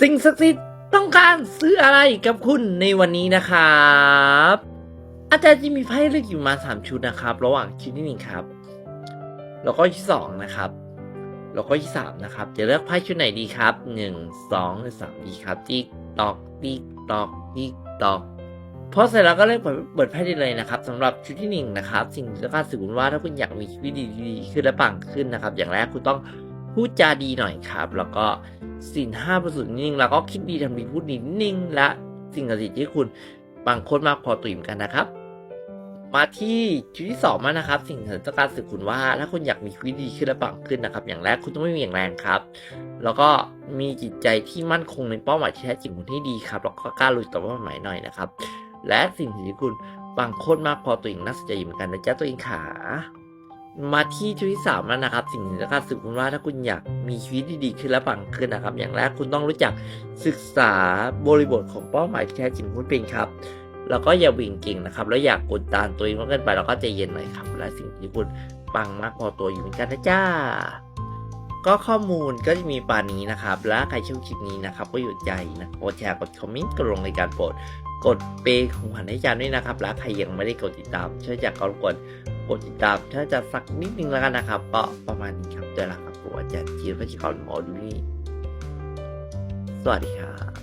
สิ่งศักดิ์สิทธิ์ต้องการซื้ออะไรกับคุณในวันนี้นะครับอาจารย์จะมีไพ่เลือกอยู่มาสามชุดนะครับ ระหว่างชุดที่หนึ่งครับ แล้วก็ที่สองนะครับ แล้วก็ที่สามนะครับ จะเลือกไพ่ชุดไหนดีครับหนึ่งสองหรือสามดีครับติ๊กตอกติ๊กตอกติ๊กตอกพอเสร็จแล้วก็เลือกเปิดไพ่ได้เลยนะครับสำหรับชุดที่หนึ่งนะครับ สิ่งที่ต้องการสื่อว่าถ้าคุณอยากมีชีวิตดีๆขึ้นและปังขึ้นนะครับ อย่างแรกคุณต้อง พูดจาดีหน่อยครับ แล้วก็สินห้าประสุดนิ่ง แล้วก็คิดดีทำดีพูดดีนิ่ง และสิ่งศักดิ์สิทธิ์ที่คุณบางคนมากพอตื่นกันนะครับ มาที่ชุดที่สองมานะครับ สิ่งที่ต้องการสื่อคุณว่า ถ้าคุณอยากมีชีวิตดีขึ้นและปังขึ้นนะครับ อย่างแรกคุณต้องไม่มีอย่างแรงครับ แล้วก็มีจิตใจที่มั่นคงในเป้าหมายที่แท้จริงของคุณที่ดีครับแล้วก็กล้าลุยต่อเป้าหมายหน่อยนะครับ และสิ่งที่คุณบางคนมากพอตัวเองน่าสนใจเหมือนกันนะจ๊ะตัวเองขา มาที่ชุดที่สามแล้วนะครับ สิ่งที่องการสื่อคุณว่าถ้าคุณอยากมีชีวิตที่ดีขึ้นและปังขึ้นนะครับ อย่างแรกคุณต้องรู้จักศึกษาบริบทของเป้าหมายที่แท้จริงคุณเป็นครับ แล้วก็อย่าวิ่งเก่งนะครับ แล้วอย่ากกดดันตัวเองมากเกินไปแล้วก็ใจเย็นหน่อยครับ และสิ่งที่คุณปังมากพอตัวอยู่เหมือนกันนะจ้าก็ข้อมูลก็จะมีปานนี้นะครับ และใครชอบคลิปนี้นะครับ ก็หยุดใจนะกดแชร์กดคอมเมนต์กดลงในการโปรดกดเปย์ของขวัญให้จารย์ด้วยนะครับ และใครยังไม่ได้กดติดตามช่วยจากกดกด กดติดตามถ้าจะสักนิดนึงแล้วกันนะครับ ก็ประมาณนี้ครับเจอแล้วครับผมอาจารย์จีรพัชกรหมอดูนี่สวัสดีครับ